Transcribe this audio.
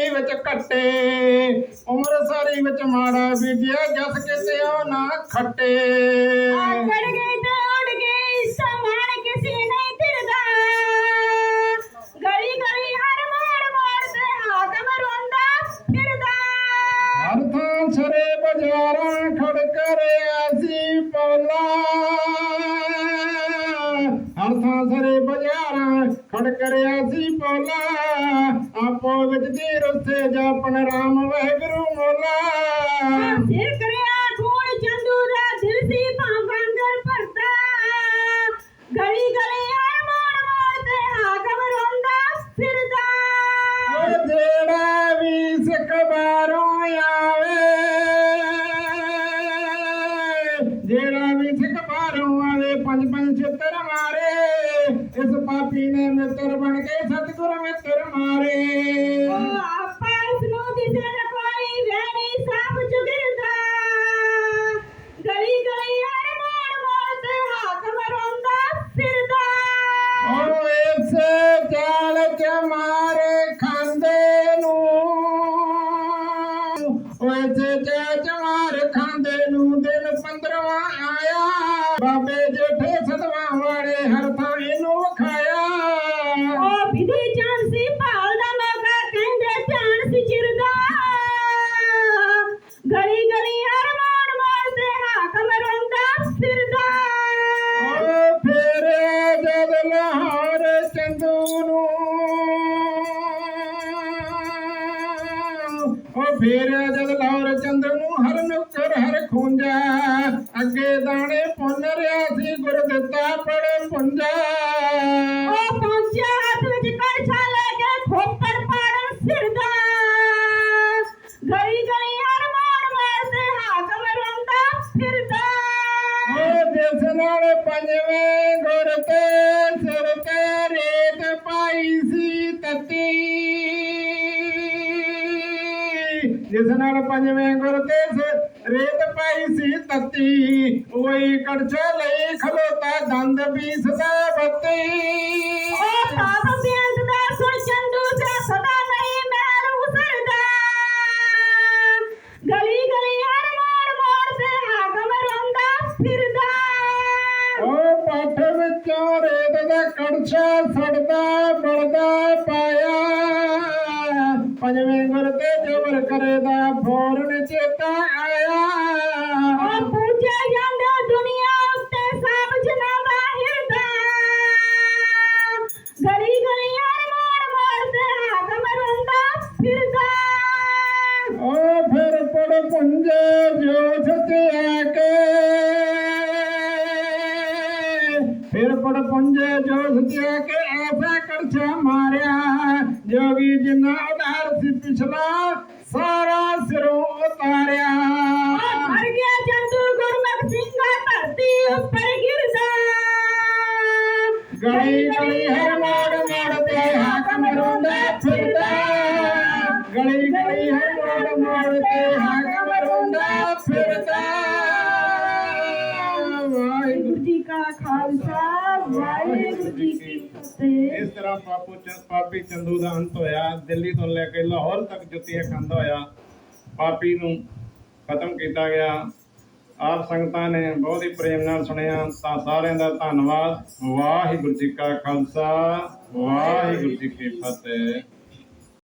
ਸਾਰੀ ਵਿੱਚ ਕੱਟੇ ਉਮਰ ਸਾਰੀ ਵਿੱਚ ਮਾੜਾ ਬੀਜਿਆ ਜਸ ਕਿਤੇ ਉਹ ਨਾ ਖੱਟੇ। ਆਕੜ ਗਈ ਤੇ ਉੜ ਗਈ ਸਮਾਨ ਕਿਸੇ ਨਹੀਂ ਤਿਰਦਾ। ਗਲੀ ਗਲੀ ਹਰ ਮੋੜ ਮੋੜ ਤੇ ਹਾਕਮ ਰੋਂਦਾ ਫਿਰਦਾ। ਹਰ ਥਾਂ ਸਰੇ ਬਾਜ਼ਾਰਾਂ ਖੜ ਕਰ ਐਸੀ ਪੌਲਾ ਥਾਂ ਸਰੇ ਬਾਜ਼ਾਰਾਂ ਖੜ ਕਰ ਐਸੀ ਪੌਲਾ ਆਪੋ ਵਿੱਚ ਦੀ ਰੁੱਸੇ ਜਾਪਣ ਰਾਮ ਵਾਹਿਗੁਰੂ ਮੋਲਾ। ਸਿਰ ਕਰਿਆ ਖੂਨ ਚੰਦੂ ਦਾ ਦਿਲ ਸੀ ਭਾਂਗਰ ਭਰਦਾ ਗਲੀ ਗਲੀ ਹਰ ਮੋੜ ਮੋੜ ਤੇ ਹਾਕਮ ਰੋਂਦਾ ਫਿਰਦਾ। ਓ ਜਿਹੜਾ ਵੀ ਸਿੱਖ ਬਾਹਰੋਂ ਆਵੇ ਜਿਹੜਾ ਵੀ ਸਿੱਖ ਬਾਹਰੋਂ ਆਵੇ ਪੰਜ ਪੰਜ ਛਿੱਤਰ ਮਾਰੇ। ਇਸ ਪਾਪੀ ਨੇ ਮਿੱਤਰ ਬਣ ਕੇ ਸਤਿਗੁਰ ਮਿੱਤਰ ਮਾਰੇ। ਓ ਫੇਰੇ ਜਦ ਲਾਹੌਰ ਚੰਦੂ ਨੂੰ ਹਰ ਨੁਕਰ ਹਰ ਖੂੰਜਾ। ਅੱਗੇ ਦਾਣੇ ਪੁੰਨ ਰਿਆ ਸੀ ਗੁਰ ਦਿੱਤਾ ਪੜੇ ਪੁੰਜਾ। ਉਹ ਪਹੁੰਚਿਆ ਹੱਥ ਵਿੱਚ ਕੜਛਾ ਲੈ ਕੇ ਖੋਪੜ ਪਾੜਨ ਫਿਰਦਾ। ਗਲੀ ਗਲੀ ਹਰ ਮੋੜ ਮੋੜ ਤੇ ਹਾਕਮ ਰੋਂਦਾ ਫਿਰਦਾ। ਓ ਜਿਸ ਨਾਲ ਪੰਜਵੇਂ ਗੁਰ ਤੇ ਸਿਰ ਤੇ ਰੇਤ ਪਾਈ ਸੀ ਤਤੀ। ਜਿਸ ਨਾਲ ਪੰਜਵੇਂ ਗੁਰ ਤੇ ਰੇਤ ਪਾਈ ਸੀ ਤਤੀ ਉਹੀ ਕੜਛਾ ਲਈ ਖਲੋਤਾ ਦੰਦ ਬੱਤੀ। ਪਾਪ ਬੇਅੰਤ ਦਾ ਸੁਣ ਚੰਦੂ ਤੇ ਸਦਾ ਨਹੀਂ ਮਹਿਲ ਉਸਰਦਾ ਗਲੀ ਗਲੀ ਹਰ ਮੋੜ ਮੋੜ ਤੇ ਹਾਕਮ ਰੋਂਦਾ ਫਿਰਦਾ। ਓ ਪੱਠ ਵਿੱਚੋਂ ਰੇਤ ਦਾ ਕੜਛਾ ਸੜਦਾ ਬਲਦਾ ਪਾਇਆ ਜਬਰ ਕਰੇਦਾ ਫੌਰਨ ਚੇਤਾ ਆਇਆ। ਉਹ ਪੂਜੇ ਜਾਂਦਾ ਦੁਨੀਆ ਉੱਤੇ ਸਭ ਜਨਾਂ ਦਾ ਹਿਰਦਾ। ਗਲੀ ਗਲੀ ਹਰ ਮੋੜ ਮੋੜ ਤੇ ਹਾਕਮ ਰੋਂਦਾ ਫਿਰਦਾ। ਓ ਫਿਰ ਪੜ ਪੁੰਜੇ ਜੋ ਸਤਿਆ ਕੇ। ਫਿਰ ਪੜ ਪੁੰਜੇ ਜੋ ਸਤਿਆ ਕੇ ਐਸਾ ਕੜਛਾ ਮਾਰਿਆ। ਜੋਗੀ ਜਿਨਾ ਉਧਾਰ ਸੀ ਪਿਛਲਾ ਸਾਰਾ ਸਿਰੋਂ ਉਤਾਰਿਆ ਮਰ ਗਿਆ ਚੰਦੂ ਗੁਰਮੁਖ ਸਿੰਘਾ ਧਰਤੀ ਉੱਪਰ ਗਿਰਦਾ। ਗਲੀ ਗਲੀ ਹਰ ਮੋੜ ਮੋੜ ਤੇ ਹਾਕਮ ਰੋਂਦਾ ਫਿਰਦਾ। ਗਲੀ ਗਲੀ ਹਰ ਮੋੜ ਮੋੜ ਤੇ ਜੀ ਕਾ ਖਾਲਸਾ, ਵਾਹਿਗੁਰੂ ਜੀ ਕੀ ਫਤਿਹ। ਇਸ ਤਰ੍ਹਾਂ ਪਾਪੂ ਪਾਪੀ ਚੰਦੂ ਦਾ ਅੰਤ ਹੋਇਆ, ਦਿੱਲੀ ਤੋਂ ਲੈ ਕੇ ਲਾਹੌਰ ਤੱਕ ਜੁੱਤੀਆਂ ਖਾਂਦਾ ਹੋਇਆ। ਪਾਪੀ ਨੂੰ ਖਤਮ ਕੀਤਾ ਗਿਆ। ਆਪ ਸੰਗਤਾਂ ਨੇ ਬਹੁਤ ਹੀ ਪ੍ਰੇਮ ਨਾਲ ਸੁਣਿਆ। ਤਾਂ ਸਾਰਿਆਂ ਦਾ ਧੰਨਵਾਦ। ਵਾਹਿਗੁਰੂ ਜੀ ਕਾ ਖਾਲਸਾ, ਵਾਹਿਗੁਰੂ ਜੀ ਕੀ ਫਤਿਹ।